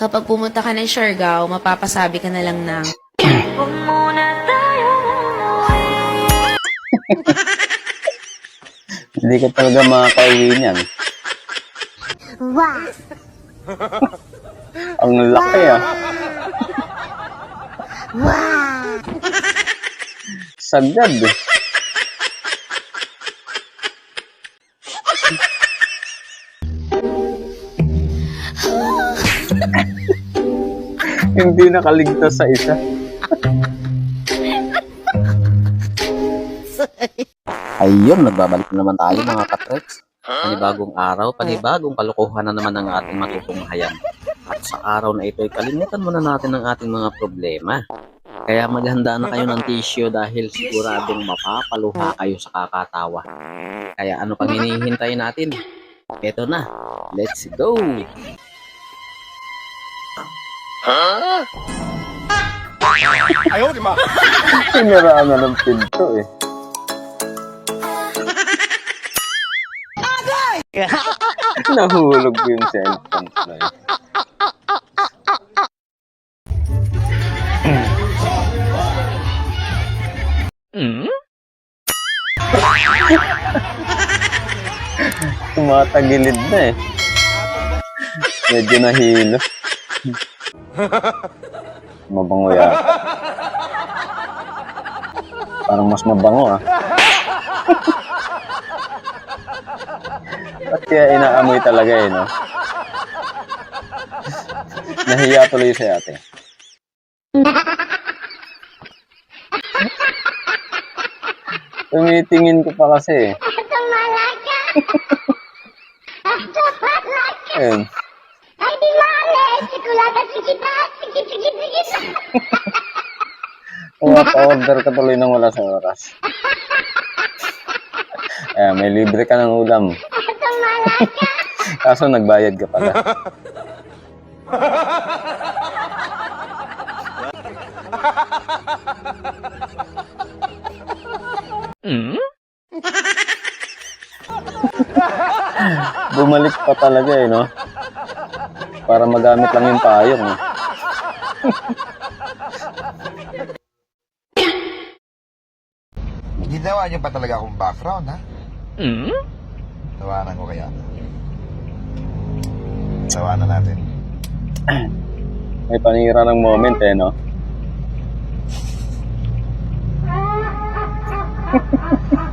Kapag pumunta ka ng Siargao, mapapasabi ka na lang ng, Hindi ka talaga makakauwi niyan. Wow! Ang laki ah. Wow! Sagad eh. Hindi nakaligtas sa isa. Ayun, nagbabalik na naman tayo mga katreks. Panibagong araw, panibagong kalokohan na naman ang ating matutunghayan. At sa araw na ito kalimutan muna natin ang ating mga problema. Kaya maghanda na kayo ng tissue dahil siguradong mapapaluha kayo sa kakatawa. Kaya ano pang hinihintay natin? Ito na. Let's go! Siniraan na ng pinto eh. Nahulog yung cellphone na yun. Tumatagilid na eh. Medyo nahilo. Mabango yan. Parang mas mabango ah. Ba't kaya inaamoy talaga eh, no? Nahiya tuloy si ate. Tumitingin ko pa kasi eh. Ayun. Di mali! Sikulata, sikita! Sikit, sikit, sikit! Pumapa-order ka tuloy ng wala sa oras. Ayan, may libre ka ng ulam. Ito malaka! Kaso nagbayad ka pala. Bumalik pa talaga eh, no? Para magamit lang yung payong. Eh. Ginawa niyo pa talaga akong background, ha? Mm? Tawanan ko kaya. Tawanan natin. May panira ng moment eh, no?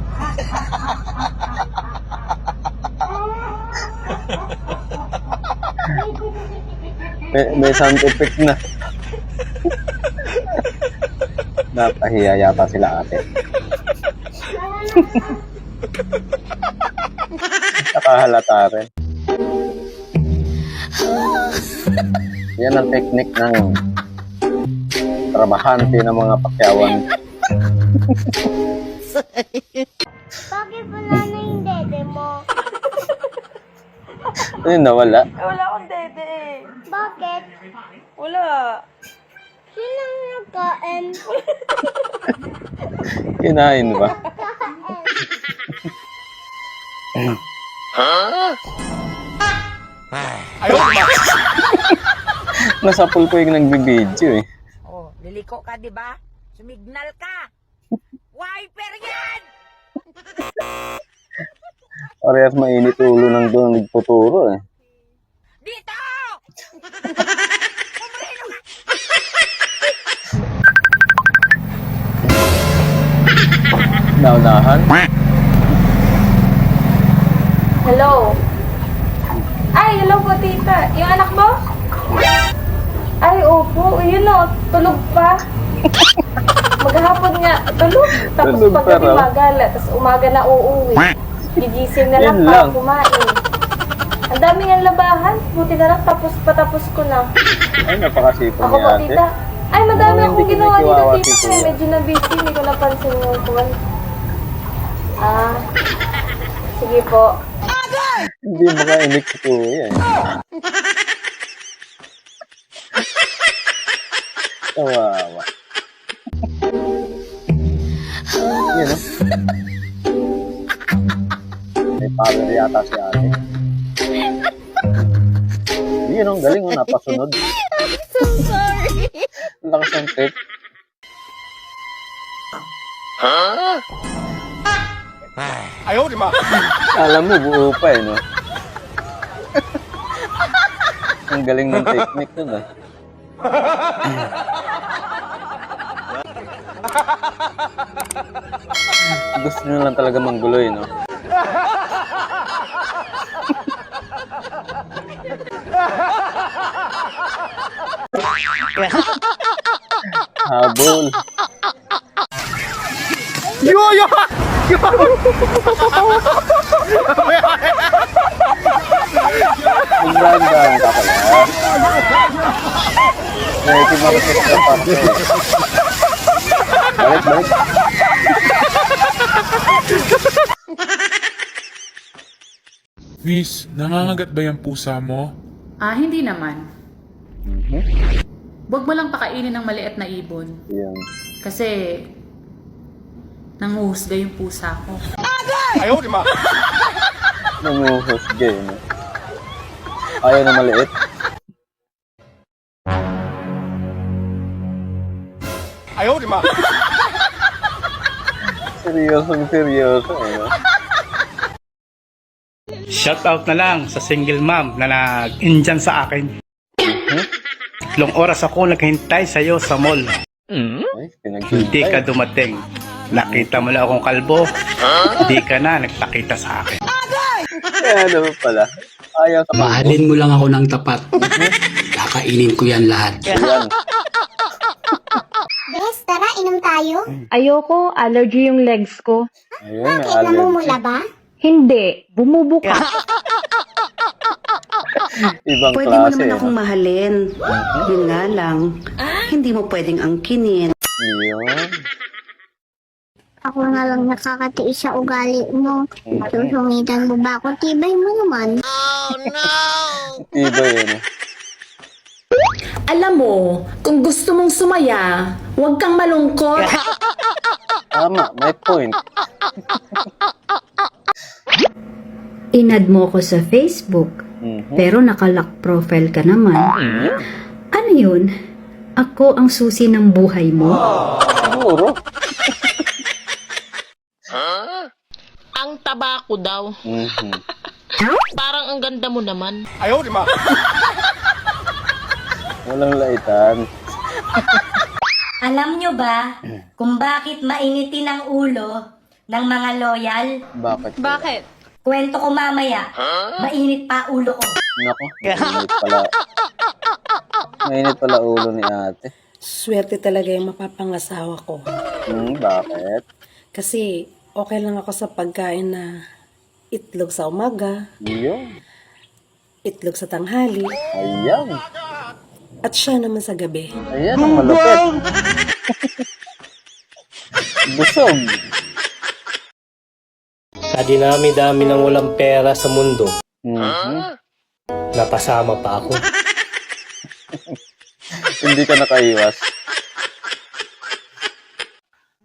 may, may sound effect na. Napahiya yata sila ate. Nakahalata rin. Yan ang teknik ng trabahante ng mga pakyawan. Bakit wala na yung dede mo? Ayun, nawala. Wala nagkain? Kinain ba? Nasa pool ko yung nagbibideo eh. Oh, liliko ka, di ba? Sumignal ka. Wiper yan! Parehas mainit ulo ng doon nagputuro eh. Naunahan. Hello? Ay, hello po, tita. Yung anak mo? Ay, opo. Yun o, tulog pa. Maghapon nga, tulog. Tapos Tulog pa paggabi raw. magala. Tapos umaga na uuwi. Gigising na lang Yun para lang. kumain. Ang dami nga labahan. Buti na lang tapos patapos ko na. Ay, napakasipon Ako ni po, ate. tita. Ay, madami Mukhang akong hindi ginawa dito, kinikiwawa tita. si kuya. medyo na busy. Hindi ko napansin yung kuwan. Ah. Sige po. Hindi mo kainik si kuya. Kawawa. Yun oh. May power yata si ate. Ayun, ang galing, oh, napasunod. So sorry. Ang lakas ng trip. Alam mo, buo pa eh, no? ang galing ng technique nun, ah. Gusto nyo lang talaga manggulo, eh, no? Habol. Pa. Balik, balik. Miss, nangangagat ba yung pusa mo? Ah, hindi naman. Mhm. Huwag mo lang pakainin ng maliit na ibon. Yan. Kasi, nanguhusga yung pusa ko. Nanguhusga eh, no? Ayaw na maliit. Seryosong seryoso, eh, no? Shoutout na lang sa single mom na nag-indyan sa akin. Long oras ako naghintay sa'yo sa mall. Ay, Hindi ka dumating. Nakita mo lang akong kalbo. Hindi ka na nagpakita sa akin. Kaya naman pala. Ayaw sa Mahalin mo lang ako ng tapat. Kakainin ko yan lahat. Ayan. Bes, tara, inom tayo. Ayoko, allergy yung legs ko. Ayun, Bakit, allergy. namumula ba? Hindi, bumubuka. Ibang Pwede mo klase, naman eh, akong mahalin. Yun nga lang, hindi mo pwedeng angkinin. Yun. Ako nga lang nakakatiis sa ugali mo. Susungitan mo ba ako? Tibay mo naman. Iba yun. Alam mo, kung gusto mong sumaya, huwag kang malungkot. Tama, may point. Inad mo ko sa Facebook, Mhm. pero nakalock profile ka naman. Ano yun? Ako ang susi ng buhay mo? Siguro. Ang taba ko daw. Mhm. Parang ang ganda mo naman. Walang laitan. Alam nyo ba kung bakit mainitin ang ulo ng mga loyal? Bakit? Bakit? Kwento ko mamaya. Mainit pa ulo ko. Nako, mainit pala. Mainit pala ulo ni ate. Swerte talaga yung mapapangasawa ko. Hmm, bakit? Kasi okay lang ako sa pagkain na itlog sa umaga, Yun. itlog sa tanghali, Ayan. at siya naman sa gabi. Ayan, ang malupit. Busog. Sa dinami-dami ng walang pera sa mundo, Mhm. napasama pa ako. Hindi ka nakaiwas.